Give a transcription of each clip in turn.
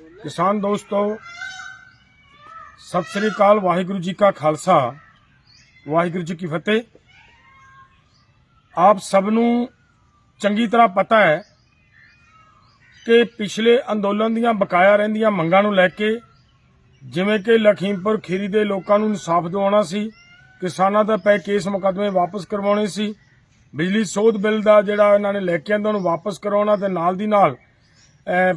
ਕਿਸਾਨ ਦੋਸਤੋ, ਸਤਿ ਸ੍ਰੀ ਅਕਾਲ, ਵਾਹਿਗੁਰੂ ਜੀ ਕਾ ਖਾਲਸਾ। ਵਾਹਿਗੁਰੂ ਜੀ ਕੀ ਫਤਿਹ। ਆਪ ਸਭ ਨੂੰ ਚੰਗੀ ਤਰ੍ਹਾਂ ਪਤਾ ਹੈ ਕਿ ਪਿਛਲੇ ਅੰਦੋਲਨ ਦੀਆਂ ਬਕਾਇਆ ਰਹਿੰਦੀਆਂ ਮੰਗਾਂ ਨੂੰ ਲੈ ਕੇ ਜਿਵੇਂ ਕਿ ਲਖੀਮਪੁਰ ਖੀਰੀ ਦੇ ਲੋਕਾਂ ਨੂੰ ਇਨਸਾਫ ਦਿਵਾਉਣਾ ਸੀ, ਕਿਸਾਨਾਂ ਦਾ ਪੈ ਕੇਸ ਮੁਕੱਦਮੇ ਵਾਪਸ ਕਰਵਾਉਣੇ ਸੀ, ਬਿਜਲੀ ਸੋਧ ਬਿੱਲ ਦਾ ਜਿਹੜਾ ਇਹਨਾਂ ਨੇ ਲੈ ਕੇ ਆਂਦਾ, ਉਹਨੂੰ ਵਾਪਸ ਕਰਾਉਣਾ ਤੇ ਨਾਲ ਦੀ ਨਾਲ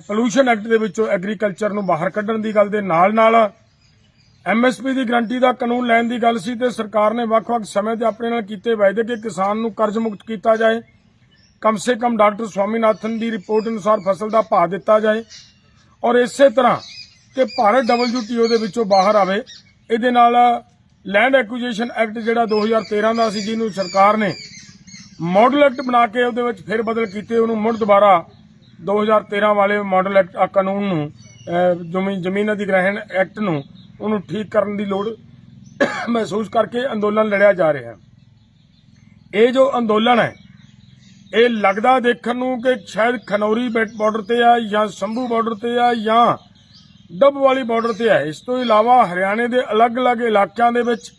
ਪੋਲੂਸ਼ਨ ਐਕਟ ਦੇ ਵਿੱਚੋਂ ਐਗਰੀਕਲਚਰ ਨੂੰ ਬਾਹਰ ਕੱਢਣ ਦੀ ਗੱਲ ਦੇ ਨਾਲ ਨਾਲ ਐਮਐਸਪੀ ਦੀ ਗਰੰਟੀ ਦਾ ਕਾਨੂੰਨ ਲੈਣ ਦੀ ਗੱਲ ਸੀ ਤੇ ਸਰਕਾਰ ਨੇ ਵੱਖ-ਵੱਖ ਸਮੇਂ ਤੇ ਆਪਣੇ ਨਾਲ ਕੀਤੇ ਵਾਅਦੇ ਕਿ ਕਿਸਾਨ ਨੂੰ ਕਰਜ਼ ਮੁਕਤ ਕੀਤਾ ਜਾਏ। ਕਮ ਸੇ ਕਮ ਡਾਕਟਰ ਸਵਾਮੀਨਾਥਨ ਦੀ ਰਿਪੋਰਟ ਅਨੁਸਾਰ ਫਸਲ ਦਾ ਭਾਅ ਦਿੱਤਾ ਜਾਏ ਔਰ ਇਸੇ ਤਰ੍ਹਾਂ ਕਿ ਭਾਰਤ WTO ਦੇ ਵਿੱਚੋਂ ਬਾਹਰ ਆਵੇ, ਇਹਦੇ ਨਾਲ ਲੈਂਡ ਐਕੁਜੀਸ਼ਨ ਐਕਟ ਜਿਹੜਾ 2013 ਦਾ ਸੀ, ਜਿਹਨੂੰ ਸਰਕਾਰ ਨੇ ਮਾਡਲ ਐਕਟ ਬਣਾ ਕੇ ਉਹਦੇ ਵਿੱਚ ਫਿਰ ਬਦਲ ਕੀਤੇ, ਉਹਨੂੰ ਮੁੜ ਦੁਬਾਰਾ 2013 ਵਾਲੇ ਮਾਡਲ ਐਕਟ ਆ ਕਾਨੂੰਨ ਨੂੰ ਜ਼ਮੀਨ ਜ਼ਮੀਨ ਅਧਿਗ੍ਰਹਿਣ ਐਕਟ ਨੂੰ ਉਹਨੂੰ ਠੀਕ ਕਰਨ ਦੀ ਲੋੜ ਮਹਿਸੂਸ ਕਰਕੇ ਅੰਦੋਲਨ ਲੜਿਆ ਜਾ ਰਿਹਾ ਹੈ। ਇਹ ਜੋ ਅੰਦੋਲਨ ਹੈ, ਇਹ ਲੱਗਦਾ ਦੇਖਣ ਨੂੰ ਕਿ ਸ਼ਾਇਦ ਖਨੌਰੀ ਬਾਰਡਰ ਤੇ ਆ ਜਾਂ ਸੰਭੂ ਬਾਰਡਰ ਤੇ ਆ ਜਾਂ ਡੱਬ ਵਾਲੀ ਬਾਰਡਰ ਤੇ ਹੈ ਇਸ ਤੋਂ ਇਲਾਵਾ ਹਰਿਆਣੇ ਦੇ ਅਲੱਗ-ਅਲੱਗ ਇਲਾਕਿਆਂ ਦੇ ਵਿੱਚ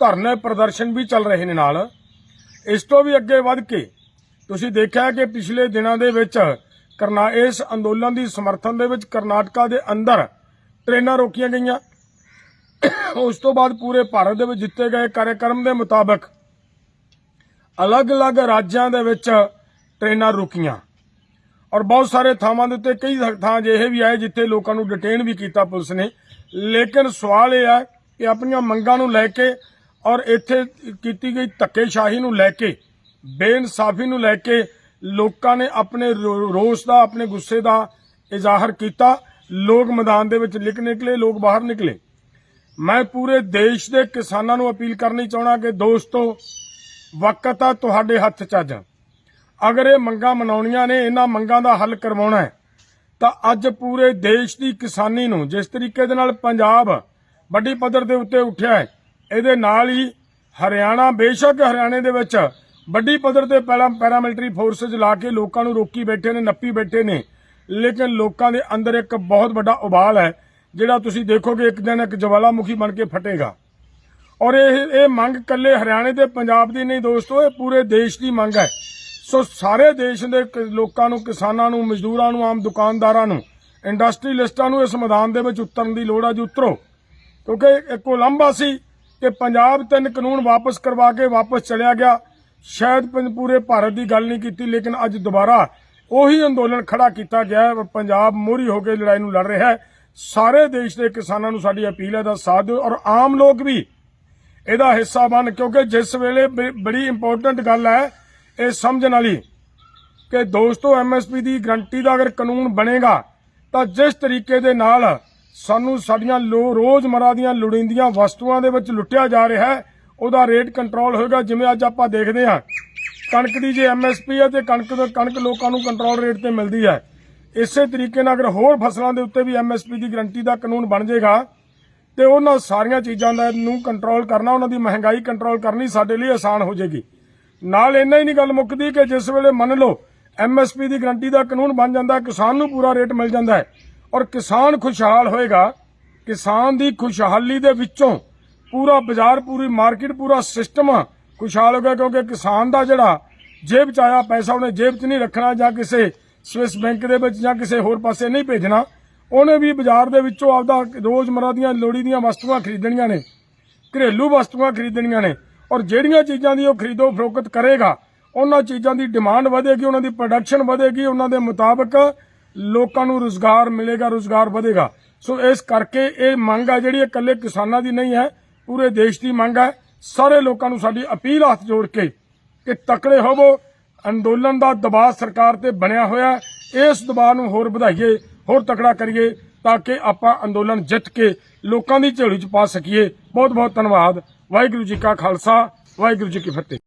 ਧਰਨੇ ਪ੍ਰਦਰਸ਼ਨ ਵੀ ਚੱਲ ਰਹੇ ਨੇ ਨਾਲ। ਇਸ ਤੋਂ ਵੀ ਅੱਗੇ ਵੱਧ ਕੇ ਤੁਸੀਂ ਦੇਖਿਆ ਕਿ ਪਿਛਲੇ ਦਿਨਾਂ ਦੇ ਵਿੱਚ ਕਰਨਾ ਇਸ ਅੰਦੋਲਨ ਦੀ ਸਮਰਥਨ ਦੇ ਵਿੱਚ ਕਰਨਾਟਕਾ ਦੇ ਅੰਦਰ ਟ੍ਰੇਨਾਂ ਰੋਕੀਆਂ ਗਈਆਂ। ਉਸ ਤੋਂ ਬਾਅਦ ਪੂਰੇ ਭਾਰਤ ਦੇ ਵਿੱਚ ਜਿੱਤੇ ਗਏ ਕਾਰਜਕ੍ਰਮ ਦੇ ਮੁਤਾਬਕ ਅਲੱਗ-ਅਲੱਗ ਰਾਜਾਂ ਦੇ ਵਿੱਚ ਟ੍ਰੇਨਾਂ ਰੁਕੀਆਂ। ਔਰ ਬਹੁਤ ਸਾਰੇ ਥਾਵਾਂ ਦੇ ਉੱਤੇ ਕਈ ਥਾਂ ਅਜਿਹੇ ਵੀ ਆਏ ਜਿੱਥੇ ਲੋਕਾਂ ਨੂੰ ਡਿਟੇਨ ਵੀ ਕੀਤਾ ਪੁਲਿਸ ਨੇ। ਲੇਕਿਨ ਸਵਾਲ ਇਹ ਹੈ ਕਿ ਆਪਣੀਆਂ ਮੰਗਾਂ ਨੂੰ ਲੈ ਕੇ ਔਰ ਇੱਥੇ ਕੀਤੀ ਗਈ ਧੱਕੇਸ਼ਾਹੀ ਨੂੰ ਲੈ ਕੇ, ਬੇਇਨਸਾਫੀ ਨੂੰ ਲੈ ਕੇ ਲੋਕਾਂ ਨੇ ਆਪਣੇ ਰੋ- ਰੋਸ ਦਾ, ਆਪਣੇ ਗੁੱਸੇ ਦਾ ਇਜ਼ਾਹਰ ਕੀਤਾ। ਲੋਕ ਮੈਦਾਨ ਦੇ ਵਿੱਚ ਲਿਖ ਨਿਕਲੇ, ਲੋਕ ਬਾਹਰ ਨਿਕਲੇ। ਮੈਂ ਪੂਰੇ ਦੇਸ਼ ਦੇ ਕਿਸਾਨਾਂ ਨੂੰ ਅਪੀਲ ਕਰਨੀ ਚਾਹਣਾ ਕਿ ਦੋਸਤੋ, ਵਕਤ ਆ ਤੁਹਾਡੇ ਹੱਥ 'ਚ ਅੱਜ। ਅਗਰ ਇਹ ਮੰਗਾਂ ਮਨਾਉਣੀਆਂ ਨੇ, ਇਹਨਾਂ ਮੰਗਾਂ ਦਾ ਹੱਲ ਕਰਵਾਉਣਾ ਹੈ, ਤਾਂ ਅੱਜ ਪੂਰੇ ਦੇਸ਼ ਦੀ ਕਿਸਾਨੀ ਨੂੰ, ਜਿਸ ਤਰੀਕੇ ਦੇ ਨਾਲ ਪੰਜਾਬ ਵੱਡੀ ਪੱਧਰ ਦੇ ਉੱਤੇ ਉੱਠਿਆ ਹੈ, ਇਹਦੇ ਨਾਲ ਹੀ ਹਰਿਆਣਾ, ਬੇਸ਼ੱਕ ਹਰਿਆਣੇ ਦੇ ਵਿੱਚ ਵੱਡੀ ਪੱਧਰ ਤੇ ਪਹਿਲਾਂ ਪੈਰਾਮਿਲਟਰੀ ਫੋਰਸਸ ਲਾ ਕੇ ਲੋਕਾਂ ਨੂੰ ਰੋਕੀ ਬੈਠੇ ਨੇ, ਨੱਪੀ ਬੈਠੇ ਨੇ। ਲੇਕਿਨ ਲੋਕਾਂ ਦੇ ਅੰਦਰ ਇੱਕ ਬਹੁਤ ਵੱਡਾ ਉਬਾਲ ਹੈ, ਜਿਹੜਾ ਤੁਸੀਂ ਦੇਖੋਗੇ ਇੱਕ ਦਿਨ ਇੱਕ ਜਵਾਲਾਮੁਖੀ ਬਣ ਕੇ ਫਟੇਗਾ। ਔਰ ਇਹ ਇਹ ਮੰਗ ਕੱਲੇ ਹਰਿਆਣੇ ਤੇ ਪੰਜਾਬ ਦੀ ਨਹੀਂ ਦੋਸਤੋ, ਇਹ ਪੂਰੇ ਦੇਸ਼ ਦੀ ਮੰਗ ਹੈ। ਸੋ ਸਾਰੇ ਦੇਸ਼ ਦੇ ਲੋਕਾਂ ਨੂੰ, ਕਿਸਾਨਾਂ ਨੂੰ, ਮਜ਼ਦੂਰਾਂ ਨੂੰ, ਆਮ ਦੁਕਾਨਦਾਰਾਂ ਨੂੰ, ਇੰਡਸਟਰੀਲਿਸਟਾਂ ਨੂੰ ਇਸ ਮੈਦਾਨ ਦੇ ਵਿੱਚ ਉਤਰਨ ਦੀ ਲੋੜ ਹੈ ਜੀ, ਉਤਰੋ। ਕਿਉਂਕਿ ਇੱਕੋ ਉਲੰਭਾ ਸੀ ਕਿ ਪੰਜਾਬ ਤਿੰਨ ਕਾਨੂੰਨ ਵਾਪਸ ਕਰਵਾ ਕੇ ਵਾਪਸ ਚਲਿਆ ਗਿਆ। ਸ਼ਾਇਦ ਪੰ- ਪੂਰੇ ਭਾਰਤ ਦੀ ਗੱਲ ਨਹੀਂ ਕੀਤੀ, ਲੇਕਿਨ ਅੱਜ ਦੁਬਾਰਾ ਉਹੀ ਅੰਦੋਲਨ ਖੜਾ ਕੀਤਾ ਗਿਆ ਹੈ। ਪੰਜਾਬ ਮੋਹਰੀ ਹੋ ਕੇ ਲੜਾਈ ਨੂੰ ਲੜ ਰਿਹਾ ਹੈ। ਸਾਰੇ ਦੇਸ਼ ਦੇ ਕਿਸਾਨਾਂ ਨੂੰ ਸਾਡੀ ਅਪੀਲ ਹੈ ਦਾ ਸਾਥ ਦਿਓ ਔਰ ਆਮ ਲੋਕ ਵੀ ਇਹਦਾ ਹਿੱਸਾ ਬਣ, ਕਿਉਂਕਿ ਜਿਸ ਵੇਲੇ ਬ- ਬੜੀ ਇੰਪੋਰਟੈਂਟ ਗੱਲ ਹੈ, ਇਹ ਸਮਝਣ ਵਾਲੀ ਕਿ ਦੋਸਤੋ ਐਮਐਸਪੀ ਦੀ ਗਰੰਟੀ ਦਾ ਅਗਰ ਕਾਨੂੰਨ ਬਣੇਗਾ, ਤਾਂ ਜਿਸ ਤਰੀਕੇ ਦੇ ਨਾਲ ਸਾਨੂੰ ਸਾਡੀਆਂ ਲੋ, ਰੋਜ਼ਮਰਾ ਦੀਆਂ ਲੋੜੀਂਦੀਆਂ ਵਸਤੂਆਂ ਦੇ ਵਿੱਚ ਲੁੱਟਿਆ ਜਾ ਰਿਹਾ ਹੈ ਉਹਦਾ ਰੇਟ ਕੰਟਰੋਲ ਹੋਏਗਾ ਜਿਵੇਂ ਅੱਜ ਆਪਾਂ ਦੇਖਦੇ ਹਾਂ। ਕਣਕ ਦੀ ਜੇ ਐਮਐਸਪੀ ਹੈ ਤੇ ਕਣਕ ਦਾ ਕਣਕ ਲੋਕਾਂ ਨੂੰ ਕੰਟਰੋਲ ਰੇਟ ਤੇ ਮਿਲਦੀ ਹੈ। ਇਸੇ ਤਰੀਕੇ ਨਾਲ ਅਗਰ ਹੋਰ ਫਸਲਾਂ ਦੇ ਉੱਤੇ ਵੀ ਐਮਐਸਪੀ ਦੀ ਗਰੰਟੀ ਦਾ ਕਾਨੂੰਨ ਬਣ ਜਾਏਗਾ, ਤੇ ਉਹਨਾਂ ਸਾਰੀਆਂ ਚੀਜ਼ਾਂ ਦਾ ਨੂੰ ਕੰਟਰੋਲ ਕਰਨਾ, ਉਹਨਾਂ ਦੀ ਮਹਿੰਗਾਈ ਕੰਟਰੋਲ ਕਰਨੀ ਸਾਡੇ ਲਈ ਆਸਾਨ ਹੋ ਜਾਏਗੀ। ਨਾਲ ਇੰਨਾ ਹੀ ਨਹੀਂ ਗੱਲ ਮੁੱਕਦੀ ਕਿ ਜਿਸ ਵੇਲੇ ਮੰਨ ਲਓ ਐਮਐਸਪੀ ਦੀ ਗਰੰਟੀ ਦਾ ਕਾਨੂੰਨ ਬਣ ਜਾਂਦਾ, ਕਿਸਾਨ ਨੂੰ ਪੂਰਾ ਰੇਟ ਮਿਲ ਜਾਂਦਾ ਹੈ। ਔਰ ਕਿਸਾਨ ਖੁਸ਼ਹਾਲ ਹੋਏਗਾ, ਕਿਸਾਨ ਦੀ ਖੁਸ਼ਹਾਲੀ ਦੇ ਵਿੱਚੋਂ ਪੂਰਾ ਬਾਜ਼ਾਰ, ਪੂਰੀ ਮਾਰਕੀਟ, ਪੂਰਾ ਸਿਸਟਮ ਖੁਸ਼ਹਾਲ ਹੋ ਗਿਆ ਕਿਉਂਕਿ ਕਿਸਾਨ ਦਾ ਜਿਹੜਾ ਜੇਬ ਚ ਆਇਆ ਪੈਸਾ ਉਹਨੇ ਜੇਬ ਚ ਨਹੀਂ ਰੱਖਣਾ ਜਾਂ ਕਿਸੇ ਸਵਿਸ ਬੈਂਕ ਦੇ ਵਿੱਚ ਜਾਂ ਕਿਸੇ ਹੋਰ ਪਾਸੇ ਨਹੀਂ ਭੇਜਣਾ। ਉਹਨੇ ਵੀ ਬਾਜ਼ਾਰ ਦੇ ਵਿੱਚੋਂ ਆਪਦਾ ਰੋਜ਼ਮਰਾ ਦੀਆਂ ਲੋੜੀ ਦੀਆਂ ਵਸਤੂਆਂ ਖਰੀਦਣੀਆਂ ਨੇ, ਘਰੇਲੂ ਵਸਤੂਆਂ ਖਰੀਦਣੀਆਂ ਨੇ ਔਰ ਜਿਹੜੀਆਂ ਚੀਜ਼ਾਂ ਦੀ ਉਹ ਖਰੀਦੋ ਫਰੋਖਤ ਕਰੇਗਾ, ਉਹਨਾਂ ਚੀਜ਼ਾਂ ਦੀ ਡਿਮਾਂਡ ਵਧੇਗੀ, ਉਹਨਾਂ ਦੀ ਪ੍ਰੋਡਕਸ਼ਨ ਵਧੇਗੀ, ਉਹਨਾਂ ਦੇ ਮੁਤਾਬਕ ਲੋਕਾਂ ਨੂੰ ਰੋਜ਼ਗਾਰ ਮਿਲੇਗਾ, ਰੋਜ਼ਗਾਰ ਵਧੇਗਾ। ਸੋ ਇਸ ਕਰਕੇ ਇਹ ਮੰਗ ਆ ਜਿਹੜੀ ਇਕੱਲੇ ਕਿਸਾਨਾਂ ਦੀ ਨਹੀਂ ਹੈ ਪੂਰੇ ਦੇਸ਼ ਦੀ ਮੰਗ ਹੈ। ਸਾਰੇ ਲੋਕਾਂ ਨੂੰ ਸਾਡੀ ਅਪੀਲ ਹੱਥ ਜੋੜ ਕੇ ਕਿ ਤਕੜੇ ਹੋਵੋ। ਅੰਦੋਲਨ ਦਾ ਦਬਾਅ ਸਰਕਾਰ ਤੇ ਬਣਿਆ ਹੋਇਆ ਇਸ ਦਬਾਅ ਨੂੰ ਹੋਰ ਵਧਾਈਏ, ਹੋਰ ਤਕੜਾ ਕਰੀਏ ਤਾਂ ਕਿ ਆਪਾਂ ਅੰਦੋਲਨ ਜਿੱਤ ਕੇ ਲੋਕਾਂ ਦੀ ਝੋਲੀ 'ਚ ਪਾ ਸਕੀਏ। ਬਹੁਤ ਬਹੁਤ ਧੰਨਵਾਦ। ਵਾਹਿਗੁਰੂ ਜੀ ਕਾ ਖਾਲਸਾ, ਵਾਹਿਗੁਰੂ ਜੀ ਕੀ ਫਤਿਹ।